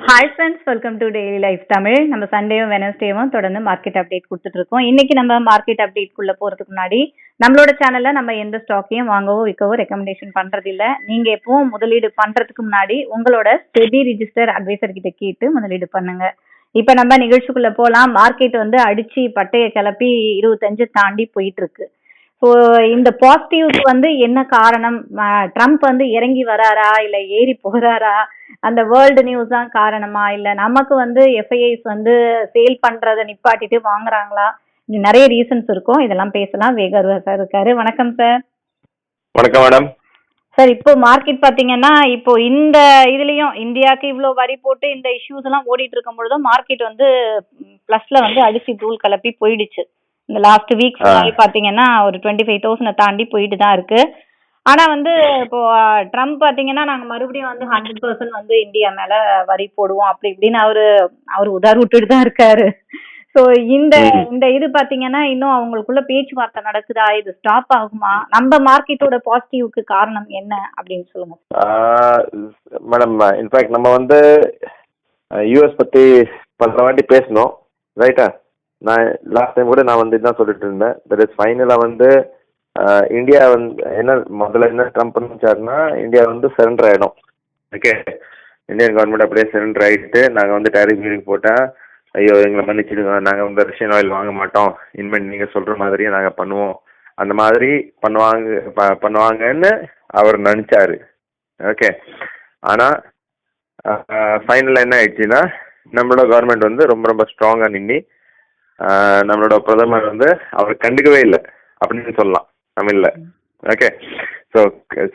Hi friends welcome to daily life Tamil நம்ம சண்டேவும் வெனஸ்டேவும் தொடர்ந்து மார்க்கெட் அப்டேட் கொடுத்துட்டு இருக்கோம் இன்னைக்கு நம்ம மார்க்கெட் அப்டேட் குள்ள போறதுக்கு முன்னாடி நம்மளோட சேனல்ல நம்ம எந்த ஸ்டாக்கையும் வாங்கவோ விற்கவோ ரெக்கமெண்டேஷன் பண்றது இல்ல நீங்க எப்பவும் முதலீடு பண்றதுக்கு முன்னாடி உங்களோட ஸ்டெடி ரிஜிஸ்டர் அட்வைசர் கிட்ட கேட்டு முதலீடு பண்ணுங்க. இப்ப நம்ம நிகழ்ச்சிக்குள்ள போலாம். மார்க்கெட் வந்து அடிச்சு பட்டையை கிளப்பி இருபத்தஞ்சு தாண்டி போயிட்டு இருக்கு ஸோ இந்த பாசிட்டிவ்க்கு வந்து என்ன காரணம்? ட்ரம்ப் வந்து இறங்கி வராரா? இல்ல ஏறி போறாரா? அந்த வேர்ல்டு நியூஸ் தான் காரணமா? இல்ல நமக்கு வந்து எஃப்ஐஐஸ் வந்து சேல் பண்றதை நிப்பாட்டிட்டு வாங்குறாங்களா? நிறைய ரீசன்ஸ் இருக்கும். இதெல்லாம் பேசலாம். வேகர் சார் இருக்காரு. வணக்கம் சார் வணக்கம் மேடம் சார் இப்போ மார்க்கெட் பாத்தீங்கன்னா இப்போ இந்த இதுலயும் இந்தியாவுக்கு இவ்வளோ வரி போட்டு இந்த இஷ்யூஸ் எல்லாம் ஓடிட்டு இருக்கும் பொழுதும் மார்க்கெட் வந்து பிளஸ்ல வந்து அடிச்சு தூள் கலப்பி போயிடுச்சு. இந்த லாஸ்ட் வீக். பாத்தீங்கன்னா ஒரு டுவெண்ட்டி ஃபைவ் தௌசண்ட் தாண்டி போயிட்டு தான் இருக்கு. ஆனா வந்து இப்போ ட்ரம்ப் பாத்தீங்கன்னா நாங்க மறுபடியும் வந்து ஹண்ட்ரட் பர்சன்ட் வந்து இந்தியா மேல வரி போடுவோம். அப்படி இப்படின்னு அவரு அவர் உதார் விட்டுட்டு தான் இருக்காரு. ஸோ இந்த. இந்த இது பாத்தீங்கன்னா இன்னும் அவங்களுக்குள்ள பேச்சுவார்த்தை நடக்குதா? இது ஸ்டாப் ஆகுமா? நம்ம மார்க்கெட்டோட பாசிட்டிவ்க்கு காரணம் என்ன? அப்படின்னு சொல்லுங்க. மேடம் இன்ஃபேக்ட் நம்ம வந்து யூஎஸ் பற்றி பல வாட்டி பேசணும் ரைட்டா நான் லாஸ்ட் டைம் கூட நான் வந்து இதான் சொல்லிட்டு இருந்தேன். தட் இஸ் ஃபைனலாக வந்து இந்தியா வந்து என்ன முதல்ல என்ன ட்ரம்ப் நினச்சாருன்னா இந்தியா வந்து சரண்டர் ஆகிடும் ஓகே இந்தியன் கவர்மெண்ட் அப்படியே சரண்டர் ஆகிட்டு நாங்கள் வந்து டேரிஃப் கீரிஃப் போட்டால் ஐயோ எங்களை மன்னிச்சிடுங்க நாங்கள் வந்து ரஷ்யன் ஆயில் வாங்க மாட்டோம். இனிமேல் நீங்கள் சொல்கிற மாதிரியே நாங்கள் பண்ணுவோம். அந்த மாதிரி பண்ணுவாங்க ப- பண்ணுவாங்கன்னு அவர் நினச்சாரு. ஓகே ஆனால் ஃபைனலாக என்ன ஆயிடுச்சுன்னா நம்மளோட கவர்மெண்ட் வந்து ரொம்ப ரொம்ப ஸ்ட்ராங்காக நின்று நம்மளோட பிரதமர் வந்து அவர் கண்டுக்கவே இல்லை. அப்படின்னு சொல்லலாம். தமிழில் ஓகே ஸோ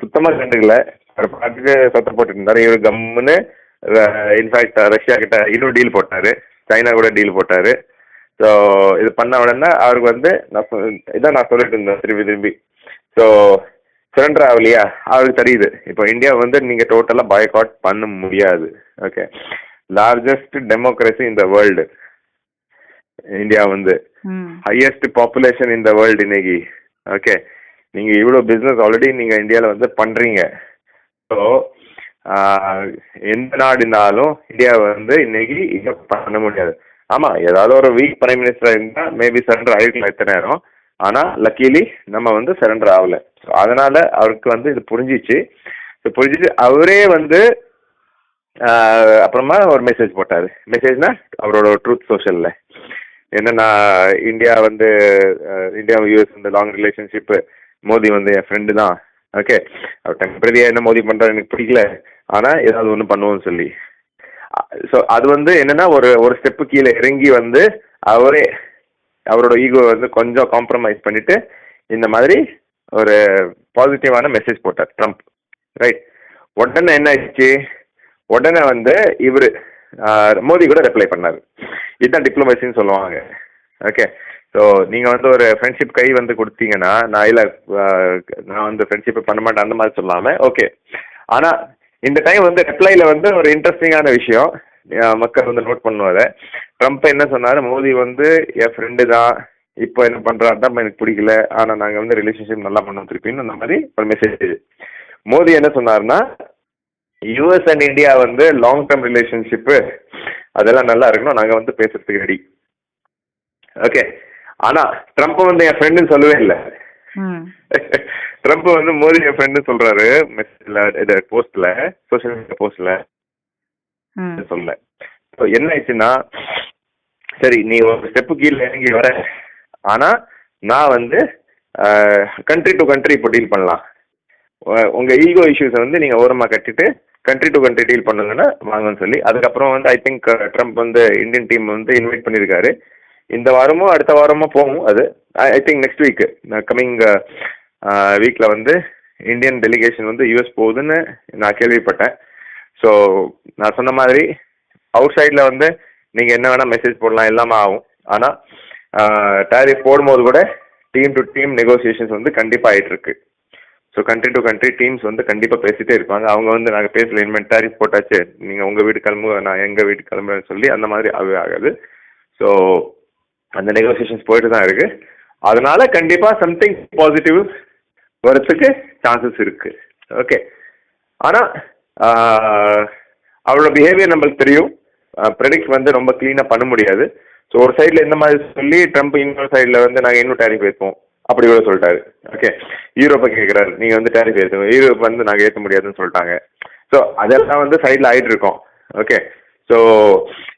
சுத்தமாக கண்டுக்கல. அவர் பாட்டுக்கு சத்தம் போட்டு இருந்தார் இவர் கம்முன்னு இன்ஃபேக்ட் ரஷ்யா கிட்ட இன்னும் டீல் போட்டார். சைனா கூட டீல் போட்டார். ஸோ இது பண்ண உடனே அவருக்கு வந்து நான் இதான் நான் சொல்லிட்டு இருந்தேன். திரும்பி திரும்பி. ஸோ சரண்டர் ஆகலையா? அவருக்கு தெரியுது. இப்போ இந்தியா வந்து நீங்கள் டோட்டலாக பாய்காட் பண்ண முடியாது. Okay largest democracy in the world India வந்து highest population in the world இன்னைக்கு. ஓகே நீங்கள் இவ்வளோ பிஸ்னஸ் ஆல்ரெடி நீங்கள் இந்தியாவில் வந்து பண்ணுறீங்க ஸோ எந்த நாடு இருந்தாலும் இந்தியாவை வந்து இன்னைக்கு இதை பண்ண முடியாது. ஆமாம் ஏதாவது ஒரு வீக் பிரைம் மினிஸ்டர் இருந்தால் மேபி சரண்டர் ஆகிருக்கலாம் இத்தனை நேரம். ஆனால் லக்கீலி நம்ம வந்து சரண்டர் ஆகலை. ஸோ அதனால் அவருக்கு வந்து இது புரிஞ்சிச்சு. ஸோ புரிஞ்சிச்சு. அவரே வந்து அப்புறமா ஒரு மெசேஜ் போட்டார். மெசேஜ்னா அவரோட ட்ரூத் சோஷியலில் என்னன்னா இந்தியா வந்து இந்தியா யூஎஸ் இந்த லாங் ரிலேஷன்ஷிப்பு மோதி வந்து என் ஃப்ரெண்டு தான். ஓகே அவர் டெம்பரரியாக என்ன மோதி பண்ணுறாரு எனக்கு பிடிக்கல ஆனால் ஏதாவது ஒன்று பண்ணுவோம்னு சொல்லி. ஸோ அது வந்து என்னன்னா ஒரு ஒரு ஸ்டெப்பு கீழே இறங்கி வந்து அவரே அவரோட ஈகோ வந்து கொஞ்சம் காம்ப்ரமைஸ் பண்ணிட்டு இந்த மாதிரி ஒரு பாசிட்டிவான மெசேஜ் போட்டார் ட்ரம்ப் ரைட் உடனே என்ன ஆயிடுச்சு? உடனே வந்து இவர் மோடி கூட ரெப்ளை பண்ணார். இதுதான் டிப்ளமசின்னு சொல்லுவாங்க. ஓகே ஸோ நீங்கள் வந்து ஒரு ஃப்ரெண்ட்ஷிப் கை வந்து கொடுத்தீங்கன்னா நான் இல்லை நான் வந்து ஃப்ரெண்ட்ஷிப் பண்ண மாட்டேன் அந்த மாதிரி சொல்லாமல் ஓகே ஆனால் இந்த டைம் வந்து ரெப்ளைல வந்து ஒரு இன்ட்ரெஸ்டிங்கான விஷயம். மக்கள் வந்து நோட் பண்ணுவார் ட்ரம்ப் என்ன சொன்னார்? மோடி வந்து என் ஃப்ரெண்டு தான். இப்போ என்ன பண்ணுறாரு தான் எனக்கு பிடிக்கல. ஆனால் நாங்கள் வந்து ரிலேஷன்ஷிப் நல்லா பண்ணோம் திருப்பின்னு அந்த மாதிரி ஒரு மெசேஜ் மோடி என்ன சொன்னார்னா யூஎஸ் அண்ட் இந்தியா வந்து லாங் டேர்ம் ரிலேஷன்ஷிப்பு அதெல்லாம் நல்லா இருக்கணும். நாங்கள் வந்து பேசுறதுக்கு ரெடி ஓகே ஆனால் ட்ரம்ப் வந்து என் ஃப்ரெண்டுன்னு சொல்லவே இல்லை. ட்ரம்ப் வந்து மோடி என் ஃப்ரெண்டு சொல்றாரு. மெசேஜ்ல இது போஸ்ட்ல சோஷியல் மீடியா போஸ்ட்ல சொல்ல என்ன ஆயிடுச்சுன்னா சரி நீ ஒரு ஸ்டெப்பு கீழே இறங்கி வர. ஆனா நான் வந்து கண்ட்ரி டு கண்ட்ரி இப்போ டீல் பண்ணலாம். உங்கள் உங்க ஈகோ இஷ்யூஸை வந்து நீங்க ஓரமா கட்டிட்டு கண்ட்ரி டு கண்ட்ரி டீல் பண்ணுங்கன்னா வாங்கன்னு சொல்லி அதுக்கப்புறம் வந்து ஐ திங்க் ட்ரம்ப் வந்து இந்தியன் டீம் வந்து இன்வைட் பண்ணியிருக்காரு. இந்த வாரமோ அடுத்த வாரமோ போகும் அது. I think next week coming வீக்கில் வந்து இந்தியன் டெலிகேஷன் வந்து யூஎஸ் போகுதுன்னு நான் கேள்விப்பட்டேன். ஸோ நான் சொன்ன மாதிரி அவுட் சைடில் வந்து நீங்கள் என்ன வேணால் மெசேஜ் போடலாம் எல்லாமே ஆகும். ஆனால் டேரிஃப் போடும்போது கூட டீம் டு டீம் நெகோசியேஷன்ஸ் வந்து கண்டிப்பாக ஆகிட்டு இருக்கு so country to country teams வந்து கண்டிப்பாக பேசிகிட்டே இருப்பாங்க. அவங்க வந்து நாங்கள் பேசல இனிமேல் டாரிஃப் போட்டாச்சு நீங்கள் உங்கள் வீட்டு கிளம்பு நான் எங்கள் வீட்டு கிளம்புறேன்னு சொல்லி அந்த மாதிரி ஆகவே ஆகாது. ஸோ அந்த நெகோசியேஷன்ஸ் போயிட்டு தான் இருக்கு. அதனால கண்டிப்பாக சம்திங் பாசிட்டிவ் வரத்துக்கு சான்சஸ் இருக்கு. ஓகே ஆனால் அவளோட பிஹேவியர் நம்மளுக்கு தெரியும். ப்ரெடிக்ட் வந்து ரொம்ப க்ளீனாக பண்ண முடியாது. ஸோ ஒரு சைடில் இந்த மாதிரி சொல்லி ட்ரம்ப் இன்னொரு சைடில் வந்து நாங்கள் இன்னும் டேரிஃப் வைப்போம். அப்படி கூட சொல்லிட்டாரு. ஓகே யூரோப்பை கேட்குறாரு நீங்கள் வந்து டேரிஃப் ஏற்றுவோம் யூரோப் வந்து நாங்கள் ஏற்ற முடியாதுன்னு சொல்லிட்டாங்க. ஸோ அதெல்லாம் வந்து சைடில் ஆகிட்டு இருக்கோம். ஓகே ஸோ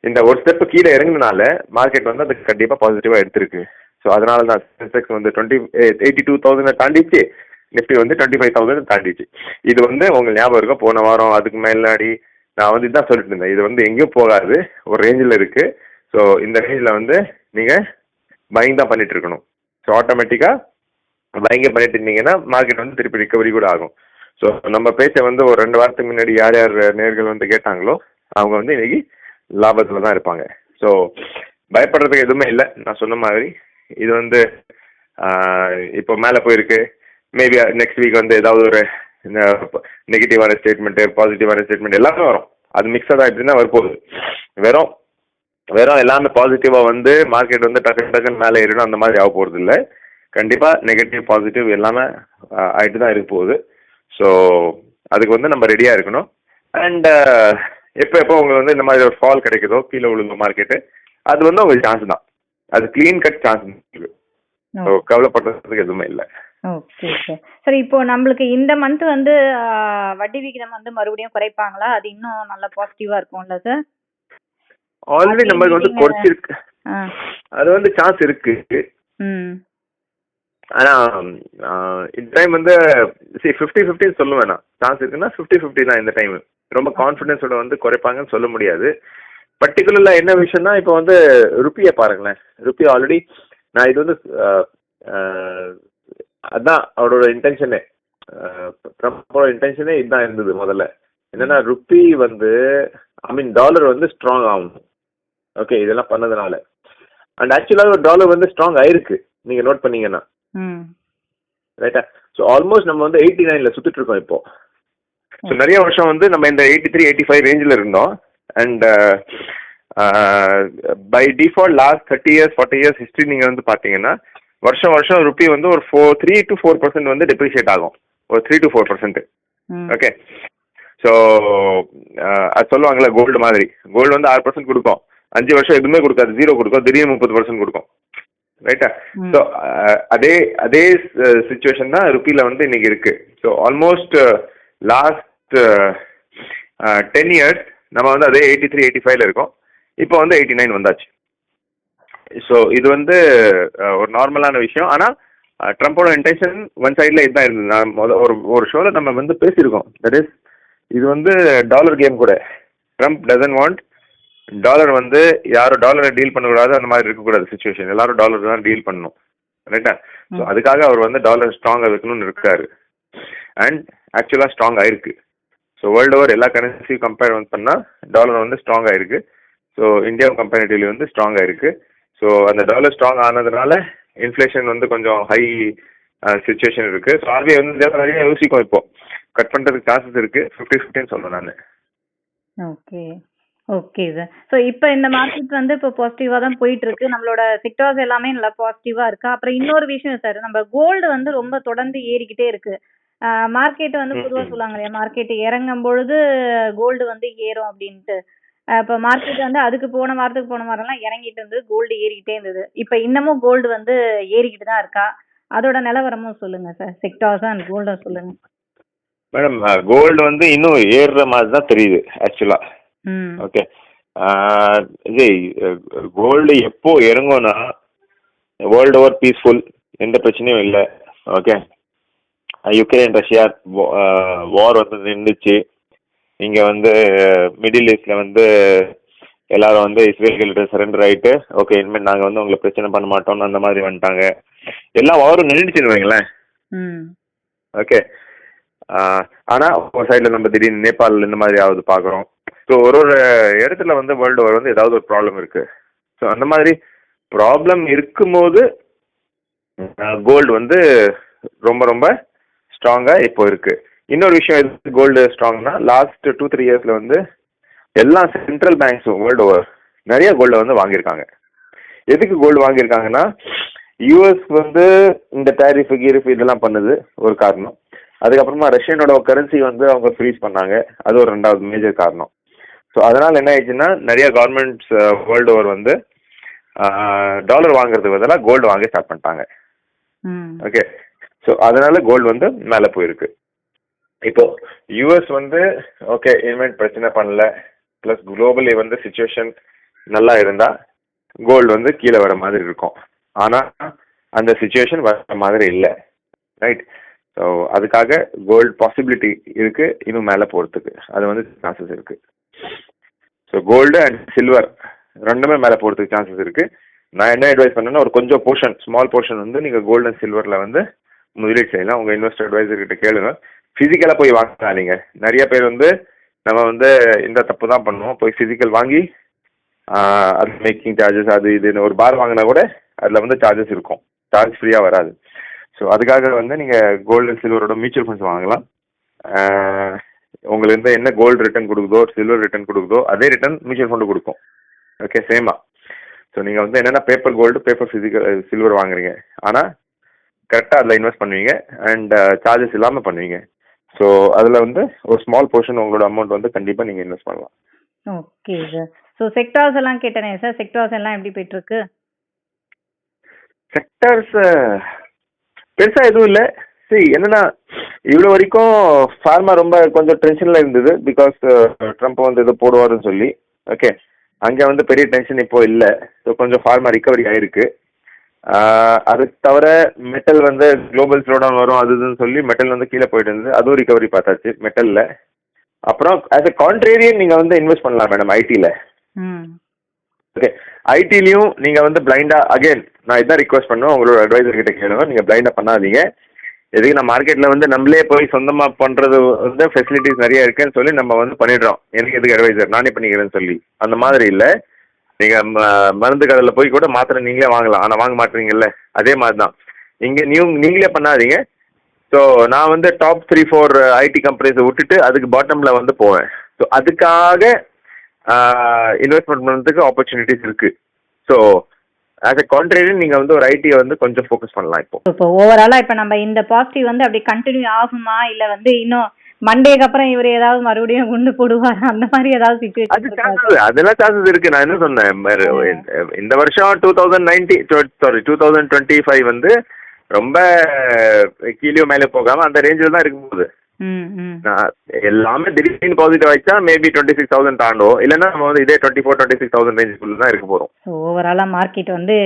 இந்த ஒரு ஸ்டெப்பு கீழே இறங்கினால மார்க்கெட் வந்து அதுக்கு கண்டிப்பாக பாசிட்டிவாக எடுத்திருக்கு. ஸோ அதனால தான் சென்செக்ஸ் வந்து டுவெண்ட்டி எயிட்டி டூ தௌசண்ட் தாண்டிச்சு. நிஃப்டி வந்து டுவெண்ட்டி ஃபைவ் தௌசண்ட் தாண்டிச்சு. இது வந்து உங்களுக்கு ஞாபகம் இருக்கும் போன வாரம் அதுக்கு மேலாடி நான் வந்து இதான் சொல்லிட்டு இருந்தேன். இது வந்து எங்கேயும் போகாது. ஒரு ரேஞ்சில் இருக்குது ஸோ இந்த ரேஞ்சில் வந்து நீங்கள் பைங் தான் பண்ணிட்டு இருக்கணும். ஸோ ஆட்டோமேட்டிக்காக பயங்கர பண்ணிட்டு இருந்தீங்கன்னா மார்க்கெட் வந்து திருப்பி ரிகவரி கூட ஆகும். ஸோ நம்ம பேச்சை வந்து ஒரு ரெண்டு வாரத்துக்கு முன்னாடி யார் யார் நேர்கள் வந்து கேட்டாங்களோ அவங்க வந்து இன்னைக்கு லாபத்தில் தான் இருப்பாங்க. ஸோ பயப்படுறதுக்கு எதுவுமே இல்லை. நான் சொன்ன மாதிரி இது வந்து இப்போ மேலே போயிருக்கு. மேபி நெக்ஸ்ட் வீக் வந்து ஏதாவது ஒரு நெகட்டிவான ஸ்டேட்மெண்ட்டு பாசிட்டிவான ஸ்டேட்மெண்ட் எல்லாமே வரும். அது மிக்சட் தான் தான் வரப்போகுது. வெறும் வெறும் எல்லாமே பாசிட்டிவாக வந்து மார்க்கெட் வந்து டக்கு டக்குன்னு மேலே ஏறிடும் அந்த மாதிரி ஆக போகிறது இல்லை. கண்டிப்பாக நெகட்டிவ் பாசிட்டிவ் எல்லாமே ஆயிட்டு தான் இருக்க போகுது. ஸோ அதுக்கு வந்து நம்ம ரெடியாக இருக்கணும். அண்ட் எப்போ எப்போ உங்களுக்கு வந்து இந்த மாதிரி ஒரு ஃபால் கிடைக்குதோ கீழே விழுந்த மார்க்கெட்டு அது வந்து உங்களுக்கு சான்ஸ் தான். அது க்ளீன் கட் சான்ஸ் இருக்கு ஸோ கவலைப்படுறதுக்கு எதுவுமே இல்லை. ஓகே சார் சார் இப்போ நம்மளுக்கு இந்த மந்த் வந்து வட்டி விகிதம் வந்து மறுபடியும் குறைப்பாங்களா? அது இன்னும் நல்லா பாசிட்டிவா இருக்கும்ல சார் ஆல்ரெடி நம்மளுக்கு வந்து குறைச்சிருக்கு. அது வந்து சான்ஸ் இருக்கு. ம். ஆனால் இந்த டைம் வந்து சரி ஃபிஃப்டி ஃபிஃப்டின்னு சொல்ல வேணாம். சான்ஸ் இருக்குன்னா ஃபிஃப்டி ஃபிஃப்டி தான் இந்த டைம் ரொம்ப கான்ஃபிடென்ஸோட வந்து குறைப்பாங்கன்னு சொல்ல முடியாது. பர்டிகுலராக என்ன விஷயம்னா இப்போ வந்து ருப்பியை பாருங்களேன். ருப்பி ஆல்ரெடி நான் இது வந்து அதான் அவரோட இன்டென்ஷனே ட்ரம்ப்போட இன்டென்ஷனே இதுதான் இருந்தது முதல்ல. என்னன்னா ருப்பி வந்து ஐ மீன் டாலர் வந்து ஸ்ட்ராங் ஆகணும் ஓகே இதெல்லாம் பண்ணதுனால. அண்ட் ஆக்சுவலாக டாலர் வந்து ஸ்ட்ராங் ஆயிருக்கு. நீங்கள் நோட் பண்ணீங்கன்னா. ரைட்டா ஸோ ஆல்மோஸ்ட் நம்ம வந்து எயிட்டி நைனில் சுற்றிட்டு இருக்கோம் இப்போ. ஸோ நிறைய வருஷம் வந்து நம்ம இந்த எயிட்டி த்ரீ எயிட்டி ஃபைவ் ரேஞ்சில் இருந்தோம் and by default last thirty years forty years history நீங்கள் வந்து பார்த்தீங்கன்னா வருஷம் வருஷம் ருப்பி வந்து ஒரு four three to four percent வந்து டெப்ரிஷியேட் ஆகும். ஒரு three to four percent okay so அது சொல்லுவாங்கல்ல கோல்டு மாதிரி. கோல்டு வந்து ஆறு பர்சன்ட் கொடுக்கும். அஞ்சு வருஷம் எதுவுமே கொடுக்காது. ஜீரோ கொடுக்கும். திடீர்னு முப்பது பர்சன்ட் கொடுக்கும். ரைட்டா. ஸோ அதே அதே சுச்சுவேஷன் தான் ருப்பியில் வந்து இன்னைக்கு இருக்கு. So almost last ten years நம்ம வந்து அதே எயிட்டி த்ரீ எயிட்டி ஃபைவ்ல இருக்கோம். இப்போ வந்து எயிட்டி நைன் வந்தாச்சு. ஸோ இது வந்து ஒரு நார்மலான விஷயம். ஆனால் ட்ரம்ப்போட இன்டென்ஷன் ஒன் சைடில் இதுதான் இருந்தது. நான் முத ஒரு ஒரு ஷோவில் நம்ம வந்து பேசியிருக்கோம். தட் இஸ் இது வந்து டாலர் கேம் கூட. ட்ரம்ப் டசன் வாண்ட் டாலர் வந்து யாரும் டாலரை டீல் பண்ணக்கூடாது அந்த மாதிரி இருக்கக்கூடாது சுச்சுவேஷன் எல்லாரும் டாலர் தான் டீல் பண்ணணும். ரைட்டா ஸோ. அதுக்காக அவர் வந்து டாலர் ஸ்ட்ராங்காக வைக்கணும்னு இருக்காரு. அண்ட் ஆக்சுவலாக ஸ்ட்ராங் ஆயிருக்கு. ஸோ வேர்ல்டு ஓவர் எல்லா கரன்சியும் கம்பேர் வந்து பண்ணால் டாலர் வந்து ஸ்ட்ராங் ஆயிருக்கு. ஸோ இந்தியா கம்பேரிட்டிவ்லி வந்து ஸ்ட்ராங் ஆயிருக்கு. ஸோ அந்த டாலர் ஸ்ட்ராங் ஆனதுனால இன்ஃப்ளேஷன் வந்து கொஞ்சம் ஹை சுச்சுவேஷன் இருக்கு. ஸோ ஆர்பிஐ வந்து நிறைய யோசிக்கும் இப்போ. கட் பண்ணுறதுக்கு சான்சஸ் இருக்கு. ஃபிஃப்டி ஃபிஃப்டின்னு சொல்றேன் நான். ஓகே ஓகே சார் ஸோ இப்போ இந்த மார்க்கெட் வந்து இப்போ பாசிட்டிவாக தான் போயிட்டு இருக்கு நம்மளோட செக்டார்ஸ் எல்லாமே நல்லா பாசிட்டிவாக இருக்கு. அப்புறம் இன்னொரு விஷயம் சார் நம்ம கோல்டு வந்து ரொம்ப தொடர்ந்து ஏறிக்கிட்டே இருக்கு. மார்க்கெட் வந்து பொதுவாக. சொல்லுவாங்க இல்லையா மார்க்கெட் இறங்கும் பொழுது கோல்டு வந்து ஏறும் அப்படின்ட்டு. இப்போ மார்க்கெட் வந்து அதுக்கு போன வாரத்துக்கு போன வாரம்லாம் இறங்கிட்டு இருந்தது கோல்டு ஏறிக்கிட்டே இருந்தது. இப்போ இன்னமும் கோல்டு வந்து ஏறிக்கிட்டு தான் இருக்கா? அதோட நிலவரமும் சொல்லுங்க சார் செக்டார்ஸ் அண்ட் கோல்டும் சொல்லுங்க. மேடம் கோல்டு வந்து இன்னும் ஏறுற மாதிரி தான் தெரியுது ஆக்சுவலாக ஓகே. இது கோல்டு எப்போ இறங்கும்னா வேர்ல்டு ஓவர் பீஸ்ஃபுல் எந்த பிரச்சனையும் இல்லை. ஓகே. யுக்ரைன் ரஷ்யா வார் வந்து நின்றுச்சு இங்கே வந்து மிடில் ஈஸ்டில் வந்து எல்லாரும் வந்து இஸ்ரேல்கிட்ட சரண்டர் ஆகிட்டு ஓகே இனிமேல் நாங்கள் வந்து உங்களை பிரச்சனை பண்ண மாட்டோம்னு அந்த மாதிரி வந்துட்டாங்க. எல்லாம் வாரும் நின்றுச்சுன்னு வைங்களேன். ம். ஓகே. ஆனால் ஒரு சைடில் நம்ம திடீர்னு நேபாள் இந்த மாதிரி ஆகுது பார்க்குறோம் ஸோ ஒரு ஒரு இடத்துல வந்து வேர்ல்டு ஓவர் வந்து ஏதாவது ஒரு ப்ராப்ளம் இருக்குது ஸோ அந்த மாதிரி ப்ராப்ளம் இருக்கும்போது கோல்டு வந்து ரொம்ப ரொம்ப ஸ்ட்ராங்காக இப்போ இருக்கு. இன்னொரு விஷயம் எது கோல்டு ஸ்ட்ராங்னா லாஸ்ட் டூ த்ரீ இயர்ஸில் வந்து எல்லா சென்ட்ரல் பேங்க்ஸும் வேர்ல்டு ஓவர் நிறைய கோல்டை வந்து வாங்கியிருக்காங்க. எதுக்கு கோல்டு வாங்கியிருக்காங்கன்னா யூஎஸ் வந்து இந்த டேரிஃப் கீரிஃப் இதெல்லாம் பண்ணுது ஒரு காரணம். அதுக்கப்புறமா ரஷ்யனோட கரன்சி வந்து அவங்க ஃப்ரீஸ் பண்ணாங்க. அது ஒரு ரெண்டாவது மேஜர் காரணம். ஸோ அதனால் என்ன ஆயிடுச்சுன்னா நிறைய கவர்மெண்ட்ஸ் வேர்ல்டு ஓவர் வந்து டாலர் வாங்குறதுக்கு பதிலாக கோல்டு வாங்க ஸ்டார்ட் பண்ணிட்டாங்க. ஓகே ஸோ அதனால கோல்டு வந்து மேலே போயிருக்கு. இப்போ யூஎஸ் வந்து ஓகே இனிமேல் பிரச்சனை பண்ணல. ப்ளஸ் குளோபலி வந்து சுச்சுவேஷன் நல்லா இருந்தால் கோல்டு வந்து கீழே வர மாதிரி இருக்கும். ஆனால் அந்த சுச்சுவேஷன் வர மாதிரி இல்லை. ரைட் ஸோ அதுக்காக கோல்டு பாசிபிலிட்டி இருக்கு இன்னும் மேலே போகிறதுக்கு அது வந்து சான்சஸ் இருக்கு. ஸோ கோல்டு அண்ட் சில்வர் ரெண்டுமே மேலே போகிறதுக்கு சான்சஸ் இருக்கு. நான் என்ன அட்வைஸ் பண்ணேன்னா ஒரு கொஞ்சம் போர்ஷன் ஸ்மால் போர்ஷன் வந்து நீங்கள் கோல்டு அண்ட் சில்வரில் வந்து முதலீடு செய்யலாம். உங்கள் இன்வெஸ்டர் அட்வைசர் கிட்ட கேளுங்க. ஃபிசிக்கலாக போய் வாங்காதீங்க. நிறைய பேர் வந்து நம்ம வந்து இந்த தப்பு தான் பண்ணுவோம். போய் ஃபிசிக்கல் வாங்கி அது மேக்கிங் சார்ஜஸ் அது இதுன்னு ஒரு பார் வாங்கினா கூட அதில் வந்து சார்ஜஸ் இருக்கும். சார்ஜ் ஃப்ரீயாக வராது. ஸோ அதுக்காக வந்து நீங்கள் கோல்டு அண்ட் சில்வரோட மியூச்சுவல் ஃபண்ட்ஸ் வாங்கலாம். உங்களுக்கு வந்து என்ன கோல்டு ரிட்டர்ன் கொடுக்குதோ சில்வர் ரிட்டர்ன் கொடுக்குதோ அதே ரிட்டர்ன் மியூச்சுவல் ஃபண்டு கொடுக்கும். ஓகே சேமா ஸோ நீங்கள் வந்து என்னென்ன paper gold paper physical silver வாங்குறீங்க. ஆனால் கரெக்டாக அதில் இன்வெஸ்ட் பண்ணுவீங்க. அண்ட் சார்ஜஸ் இல்லாமல் பண்ணுவீங்க. ஸோ அதில் வந்து ஒரு ஸ்மால் போர்ஷன் உங்களோட அமௌண்ட் வந்து கண்டிப்பாக நீங்கள் இன்வெஸ்ட் பண்ணலாம். ஓகே சார் ஸோ செக்டார்ஸ் எல்லாம் கேட்டேனே சார் செக்டார்ஸ் எல்லாம் எப்படி போயிட்டு இருக்கு? செக்டர்ஸ் பெருசாக எதுவும் இல்லை. சரி என்னன்னா இவ்வளோ வரைக்கும் ஃபார்மா ரொம்ப கொஞ்சம் டென்ஷனில் இருந்தது. பிகாஸ் ட்ரம்ப் வந்து ஏதோ போடுவாருன்னு சொல்லி. ஓகே அங்கே வந்து பெரிய டென்ஷன் இப்போ இல்லை. ஸோ கொஞ்சம் ஃபார்மா ரிகவரி ஆயிருக்கு. ஆஹ் அது தவிர மெட்டல் வந்து குளோபல் ஸ்லோடவுன் வரும் அது இதுன்னு சொல்லி மெட்டல் வந்து கீழே போயிட்டு இருந்தது. அதுவும் ரிகவரி பார்த்தாச்சு மெட்டலில் அப்புறம் ஆஸ் எ கான்ட்ரேரியன் நீங்கள் வந்து இன்வெஸ்ட் பண்ணலாம் மேடம் ஐடியில் ஓகே ஐடிலையும் நீங்கள் வந்து பிளைண்டாக அகைன் நான் இதான் ரிக்வஸ்ட் பண்ணுவேன் உங்களோட அட்வைசர் கிட்ட கேளுங்க நீங்கள் பிளைண்டாக பண்ணாதீங்க. எதுக்கு நான் மார்க்கெட்டில் வந்து நம்மளே போய் சொந்தமாக பண்ணுறது வந்து ஃபெசிலிட்டிஸ் நிறைய இருக்குன்னு சொல்லி நம்ம வந்து பண்ணிடுறோம். எனக்கு எதுக்கு அட்வைசர் நானே பண்ணிக்கிறேன்னு சொல்லி. அந்த மாதிரி இல்லை. நீங்கள் மருந்து கடையில் போய் கூட மாத்திரை நீங்களே வாங்கலாம். ஆனால் வாங்க மாட்டீங்கல்ல. அதே மாதிரி தான் இங்கே நியூ நீங்களே பண்ணாதீங்க. ஸோ நான் வந்து டாப் த்ரீ ஃபோர் ஐடி கம்பெனிஸை விட்டுட்டு அதுக்கு பாட்டமில் வந்து போவேன். ஸோ அதுக்காக இன்வெஸ்ட்மெண்ட் பண்ணுறதுக்கு ஆப்பர்ச்சுனிட்டிஸ் இருக்குது ஸோ ஆஸ் எ கான்ட்ரேரியன் நீங்கள் வந்து ஒரு ஐடியை வந்து கொஞ்சம் ஃபோக்கஸ் பண்ணலாம் இப்போ. இப்போ ஓவராலா இப்போ நம்ம இந்த பாசிட்டிவ் வந்து அப்படி கண்டினியூ ஆகுமா? இல்ல வந்து இன்னும் மண்டேக்கு அப்புறம் இவர் ஏதாவது மறுபடியும் குண்டு போடுவார்? அந்த மாதிரி ஏதாவது அது சுச்சுவேஷன் அதெல்லாம் சான்சஸ் இருக்கு. நான் என்ன சொன்னேன்? இந்த- வருஷம் two thousand ninety sorry two thousand twenty five வந்து ரொம்ப கீழே மேலே போகாம அந்த ரேஞ்சில் தான் இருக்கும் நான் எல்லாமே திடீர்னு பாசிட்டிவ் ஆயிடுச்சா மேபி டுவெண்ட்டி சிக்ஸ் தௌசண்ட் தாண்டும் இல்லைன்னா நம்ம வந்து இதே twenty four twenty six thousand ரேஞ்சுக்குள்ள தான் இருக்க போகிறோம் ஓவராலா மார்க்கெட் வந்து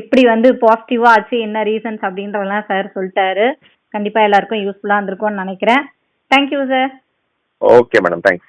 எப்படி வந்து பாசிட்டிவா ஆச்சு என்ன ரீசன்ஸ் அப்படின்றதெல்லாம் சார் சொல்லிட்டாரு. கண்டிப்பா எல்லாருக்கும் யூஸ்ஃபுல்லா இருந்திருக்கும்னு நினைக்கிறேன். Thank you sir okay madam thanks